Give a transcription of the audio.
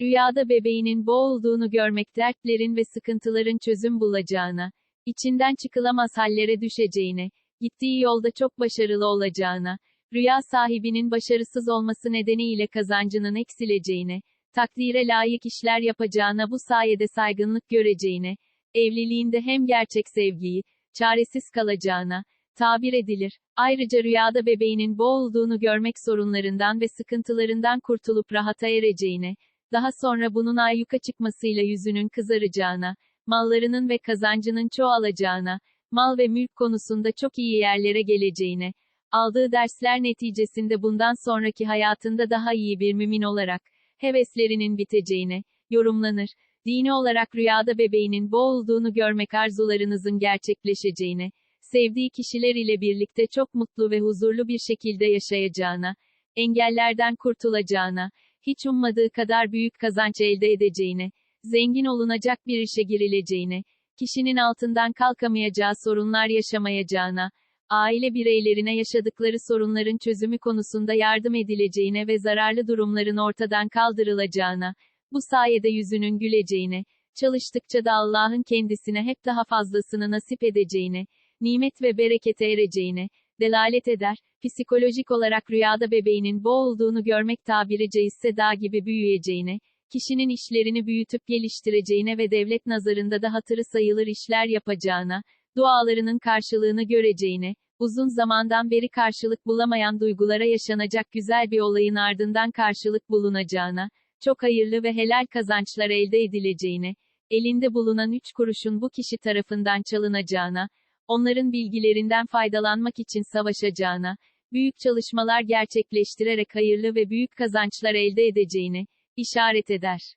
Rüyada bebeğinin boğulduğunu görmek dertlerin ve sıkıntıların çözüm bulacağına, içinden çıkılamaz hallere düşeceğine, gittiği yolda çok başarılı olacağına, rüya sahibinin başarısız olması nedeniyle kazancının eksileceğine, takdire layık işler yapacağına bu sayede saygınlık göreceğine, evliliğinde hem gerçek sevgiyi, çaresiz kalacağına, tabir edilir. Ayrıca rüyada bebeğinin boğulduğunu görmek sorunlarından ve sıkıntılarından kurtulup rahata ereceğine, daha sonra bunun ayyuka çıkmasıyla yüzünün kızaracağına, mallarının ve kazancının çoğalacağına, mal ve mülk konusunda çok iyi yerlere geleceğine, aldığı dersler neticesinde bundan sonraki hayatında daha iyi bir mümin olarak, heveslerinin biteceğine, yorumlanır. Dini olarak rüyada bebeğinin boğulduğunu görmek arzularınızın gerçekleşeceğine, sevdiği kişiler ile birlikte çok mutlu ve huzurlu bir şekilde yaşayacağına, engellerden kurtulacağına, hiç ummadığı kadar büyük kazanç elde edeceğine, zengin olunacak bir işe girileceğine, kişinin altından kalkamayacağı sorunlar yaşamayacağına, aile bireylerine yaşadıkları sorunların çözümü konusunda yardım edileceğine ve zararlı durumların ortadan kaldırılacağına, bu sayede yüzünün güleceğine, çalıştıkça da Allah'ın kendisine hep daha fazlasını nasip edeceğine, nimet ve berekete ereceğine, delalet eder, psikolojik olarak rüyada bebeğinin boğulduğunu görmek tabiri caizse dağ gibi büyüyeceğine, kişinin işlerini büyütüp geliştireceğine ve devlet nazarında da hatırı sayılır işler yapacağına, dualarının karşılığını göreceğine, uzun zamandan beri karşılık bulamayan duygulara yaşanacak güzel bir olayın ardından karşılık bulunacağına, çok hayırlı ve helal kazançlar elde edileceğine, elinde bulunan üç kuruşun bu kişi tarafından çalınacağına, onların bilgilerinden faydalanmak için savaşacağına, büyük çalışmalar gerçekleştirerek hayırlı ve büyük kazançlar elde edeceğini işaret eder.